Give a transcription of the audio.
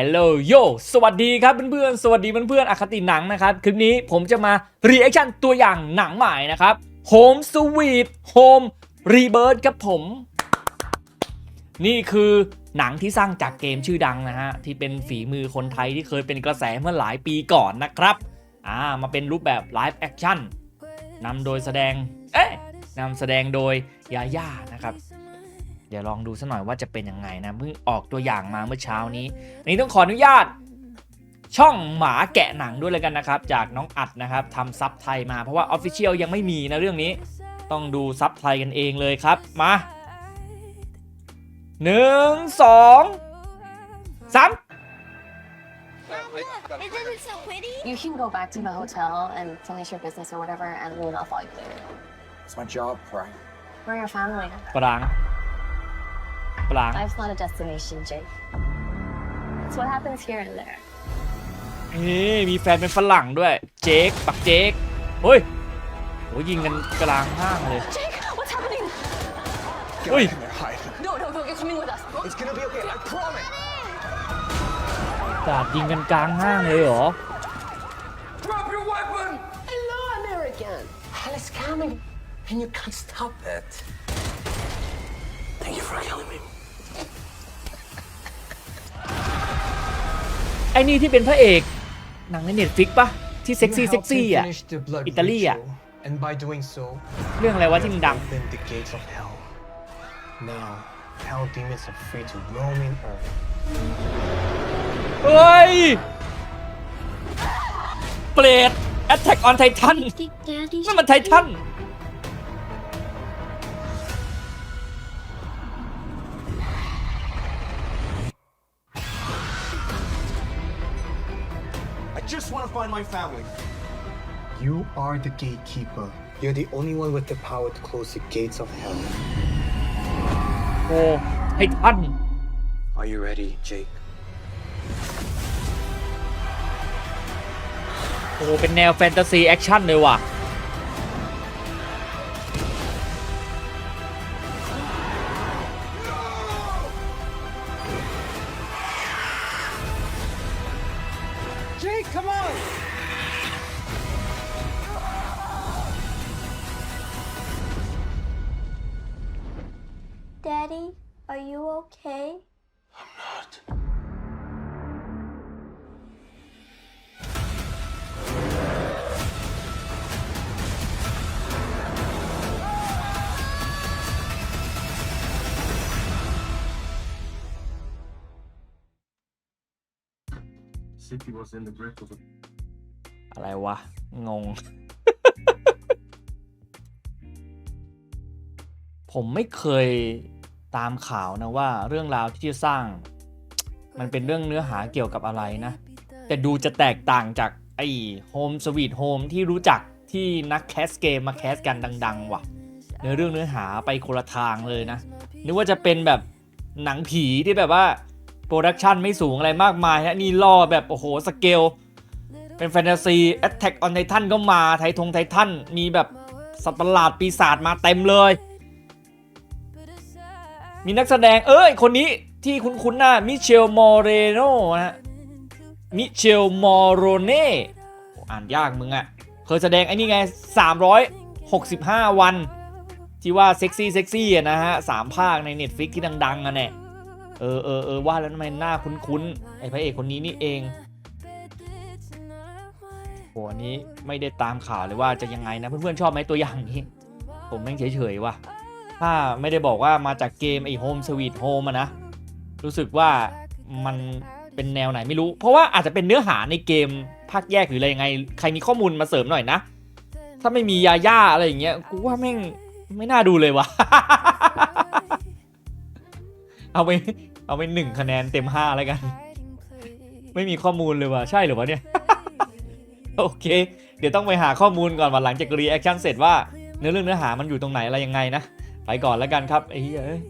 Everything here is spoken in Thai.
ฮลโหลโยสวัสดีครับเพื่อนๆ สวัสดีเพื่อนๆอคติหนังนะครับ คลิปนี้ผมจะมารีแอคชั่นตัวอย่างหนังใหม่นะครับ Home Sweet Home Rebirth ครับผม นี่คือหนังที่สร้างจากเกมชื่อดังนะฮะ ที่เป็นฝีมือคนไทยที่เคยเป็นกระแสเมื่อหลายปีก่อนนะครับอ่ามาเป็นรูปแบบไลฟ์แอคชั่นนำโดยแสดง เอ๊ะนำแสดงโดยยาย่านะครับ เดี๋ยวลองดูสักหน่อยว่าจะเป็นยังไงนะเพิ่งออกตัวอย่างมาเมื่อเช้านี้อันนี้ต้องขออนุญาต ช่องหมาแกะหนังด้วยเลยกันนะครับ จากน้องอัดนะครับทำซับไทยมาเพราะว่าออฟฟิเชียลยังไม่มีนะเรื่องนี้ ต้องดูซับไทยกันเองเลยครับมาหนึ่งสองสาม Isn't it so pretty? You can go back to the hotel and finish your business or whatever, and leave I'll follow you later. It's my job, Brian. We're your family. ปราง ปราง Life's not a destination, Jake. It's what happens here and there. นี่มีแฟนเป็นฝรั่งด้วย เจคปักเจคเฮ้ยโหยิงกันกลางห้างเลย Jake, what's happening? Get Oi. back in there, hide. No, no, no, you're coming with us. It's gonna be okay, I promise. กราดยิงกันกลางห้างเลยเหรอ Drop your weapon! Hello, American. Hell is coming, and you can't stop it. Thank you for killing me. อ้นี่ที่เป็นพระเอก หนังในเน็ตฟิกปะที่เซ็กซี่ You เซ็ก helped ซี่ him อะ finish the blood Italy à? ritual, And by doing so, เรื่องอะไรวะที่มันดัง open the gates of hell. Now, hell demons are free to roam in earth. เฮ้ย เปรต Attack on Titan You think Daddy's นั่นมันไททัน I just wanna find my family. You are the gatekeeper. You're the only one with the power to close the gates of hell. โอ้ไททัน Are you ready, Jake? โอ้ เป็นแนวแฟนตาซีแอคชั่นเลยว่ะ Jake, come on! Daddy, are you okay? City was in the grip of a อะไรวะ งง ผมไม่เคยตามข่าวนะว่าเรื่องราวที่จะสร้าง มันเป็นเรื่องเนื้อหาเกี่ยวกับอะไรนะ แต่ดูจะแตกต่างจากไอ้โฮมสวีทโฮมที่รู้จักที่นักแคสเกมมาแคสกันดัง ๆ ว่ะ เนื้อเรื่องเนื้อหาไปคนละทางเลยนะ นึกว่าจะเป็นแบบหนังผีที่แบบว่า โปรดักชันไม่สูงอะไรมากมายนะนี่ล่อแบบโอ้โหสเกล เป็นแฟนตาซี Attack on Titan ก็มาไททงไททันมีแบบสัตว์ประหลาดปีศาจมาเต็มเลย มีนักแสดงเอ้ย คนนี้ที่คุ้นๆหน้ามิเชลมอเรโนนะฮะมิเชลมอโรเน่อ่านยากมึงอะเคยแสดงไอ้นี่ไง 365 วัน ที่ว่าเซ็กซี่เซ็กซี่อะนะฮะสามภาคใน Netflix ที่ดังๆอะเนี่ย เออเออเออว่าแล้วทำไมหน้าคุ้นๆ ไอ้พระเอกคนนี้นี่เองโหอันนี้ไม่ได้ตามข่าวเลยว่าจะยังไงนะเพื่อนๆชอบไหมตัวอย่างนี้ ผมแม่งเฉยๆว่ะถ้าไม่ได้บอกว่ามาจากเกมไอ้ Home Sweet Home อะนะ รู้สึกว่ามันเป็นแนวไหนไม่รู้ เพราะว่าอาจจะเป็นเนื้อหาในเกมภาคแยกหรืออะไรยังไง ใครมีข้อมูลมาเสริมหน่อยนะ ถ้าไม่มียาย่าอะไรอย่างเงี้ย กูว่าแม่งไม่น่าดูเลยว่ะ เอาไปเอาไปหนึ่งคะแนนเต็มห้าแล้วกัน ไม่มีข้อมูลเลยว่ะใช่เหรือวะเนี่ย โอเค เดี๋ยวต้องไปหาข้อมูลก่อนวันหลังจากรีแอคชั่นเสร็จว่าเนื้อเรื่องเนื้อหามันอยู่ตรงไหนอะไรยังไงนะ ไปก่อนแล้วกันครับไอ้เหี้ยเอ้ย